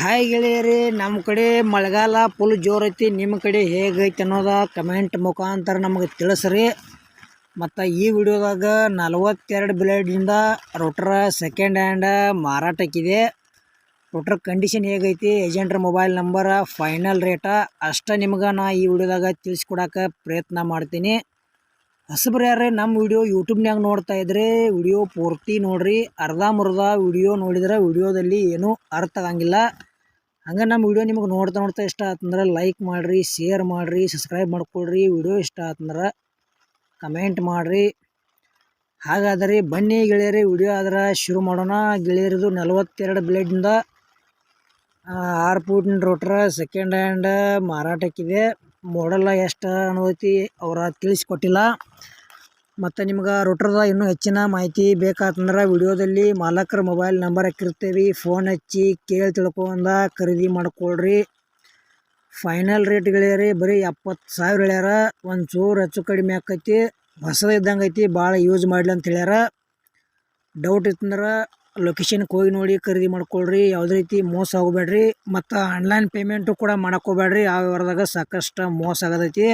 Hi ಗೆಳೆಯರಿ ನಮ್ಮ ಕಡೆ ಮಳೆಗಾಲ ಫುಲ್ ಜೋರು ಐತಿ. ನಿಮ್ಮ ಕಡೆ ಹೇಗೈತೆ ಅನ್ನೋದು ಕಮೆಂಟ್ ಮುಖಾಂತರ ನಮಗೆ ತಿಳಿಸ್ರಿ. ಮತ್ತು ಈ ವಿಡಿಯೋದಾಗ ನಲವತ್ತೆರಡು ಬ್ಲೇಡಿಂದ ರೊಟ್ರ ಸೆಕೆಂಡ್ ಹ್ಯಾಂಡ್ ಮಾರಾಟಕ್ಕಿದೆ. ರೋಟ್ರ್ ಕಂಡೀಷನ್ ಹೇಗೈತಿ ಏಜೆಂಟ್ರ ಮೊಬೈಲ್ ನಂಬರ ಫೈನಲ್ ರೇಟ ಅಷ್ಟ ನಿಮ್ಗೆ ನಾ ಈ ವಿಡಿಯೋದಾಗ ತಿಳಿಸ್ಕೊಡಕ್ಕೆ ಪ್ರಯತ್ನ ಮಾಡ್ತೀನಿ. ಹಸಬ್ರ ಯಾರೇ ನಮ್ಮ ವಿಡಿಯೋ ಯೂಟ್ಯೂಬ್ನಾಗ ನೋಡ್ತಾ ಇದ್ರೆ ವಿಡಿಯೋ ಪೂರ್ತಿ ನೋಡ್ರಿ. ಅರ್ಧ ಮುರ್ಧ ವಿಡಿಯೋ ನೋಡಿದ್ರೆ ವಿಡಿಯೋದಲ್ಲಿ ಏನೂ ಅರ್ಥ ಆಗಂಗಿಲ್ಲ. ಹಂಗೆ ನಮ್ಮ ವಿಡಿಯೋ ನಿಮಗೆ ನೋಡ್ತಾ ನೋಡ್ತಾ ಇಷ್ಟ ಆತಂದ್ರೆ ಲೈಕ್ ಮಾಡಿರಿ ಶೇರ್ ಮಾಡಿರಿ ಸಬ್ಸ್ಕ್ರೈಬ್ ಮಾಡ್ಕೊಳ್ರಿ ವಿಡಿಯೋ ಇಷ್ಟ ಆತಂದ್ರೆ ಕಮೆಂಟ್ ಮಾಡಿರಿ. ಹಾಗಾದರೆ ಬನ್ನಿ ಗೆಳೆಯರಿ ವಿಡಿಯೋ ಆದ್ರೆ ಶುರು ಮಾಡೋಣ. ಗೆಳೆಯರದು ನಲವತ್ತೆರಡು ಬ್ಲೇಡಿಂದ ಆರು ಫೂಟಿನ ರೋಟ್ರ ಸೆಕೆಂಡ್ ಹ್ಯಾಂಡ್ ಮಾರಾಟಕ್ಕಿದೆ. ಮಾಡಲ್ಲ ಎಷ್ಟು ಅನ್ನೋತಿ ಅವರ ತಿಳಿಸ್ಕೊಟ್ಟಿಲ್ಲ. ಮತ್ತು ನಿಮ್ಗೆ ರೋಟ್ರದ ಇನ್ನೂ ಹೆಚ್ಚಿನ ಮಾಹಿತಿ ಬೇಕಾತಂದ್ರೆ ವಿಡಿಯೋದಲ್ಲಿ ಮಾಲಕರ ಮೊಬೈಲ್ ನಂಬರ್ ಹಾಕಿರ್ತೀವಿ. ಫೋನ್ ಹಚ್ಚಿ ಕೇಳಿ ತಿಳ್ಕೊಂಡ ಖರೀದಿ ಮಾಡ್ಕೊಳ್ರಿ. ಫೈನಲ್ ರೇಟ್ ಗೆಳೆಯರಿ ಬರೀ ಎಪ್ಪತ್ತು ಸಾವಿರ ಹೇಳ್ಯಾರ. ಒಂದು ಚೂರು ಹೆಚ್ಚು ಕಡಿಮೆ ಆಕೈತಿ. ಹೊಸದು ಇದ್ದಂಗೆ ಐತಿ, ಭಾಳ ಯೂಸ್ ಮಾಡಲಿ ಅಂತ ಹೇಳ್ಯಾರ. ಡೌಟ್ ಇತ್ತಂದ್ರೆ ಲೊಕೇಶನ್ಗೆ ಹೋಗಿ ನೋಡಿ ಖರೀದಿ ಮಾಡ್ಕೊಳ್ರಿ. ಯಾವುದೇ ರೀತಿ ಮೋಸ ಹೋಗ್ಬೇಡ್ರಿ ಮತ್ತು ಆನ್ಲೈನ್ ಪೇಮೆಂಟು ಕೂಡ ಮಾಡಕ್ಕೆ ಹೋಗ್ಬೇಡ್ರಿ. ಆ ವ್ಯವಹಾರದಾಗ ಸಾಕಷ್ಟು ಮೋಸ ಆಗದೈತಿ.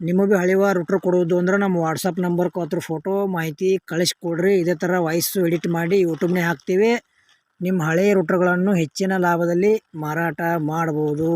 ನಿಮಗೆ ಹಳಿವ ರೂಟ್ರ್ ಕೊಡೋದು ಅಂದ್ರೆ ನಮ್ಮ ವಾಟ್ಸಪ್ ನಂಬರ್ಗೆ ಅದ್ರ ಫೋಟೋ ಮಾಹಿತಿ ಕಳಿಸ್ಕೊಡ್ರಿ. ಇದೇ ಥರ ವಾಯ್ಸು ಎಡಿಟ್ ಮಾಡಿ ಯೂಟ್ಯೂಬ್ನೇ ಹಾಕ್ತೀವಿ. ನಿಮ್ಮ ಹಳೆಯ ರೂಟ್ರ್ಗಳನ್ನು ಹೆಚ್ಚಿನ ಲಾಭದಲ್ಲಿ ಮಾರಾಟ ಮಾಡ್ಬೋದು.